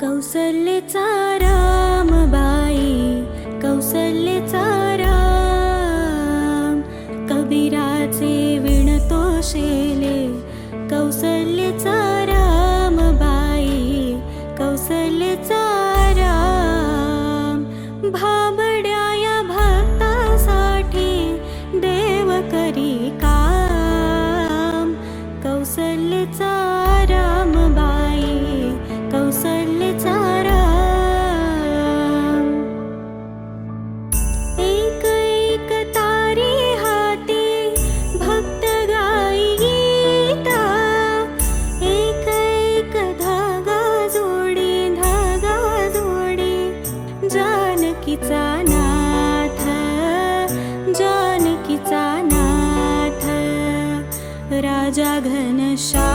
कौसल्येचा Rambai कौसल्येचा Ram कबीराचे जानकीचा नाथ जानकीचा नाथ राजा घनशा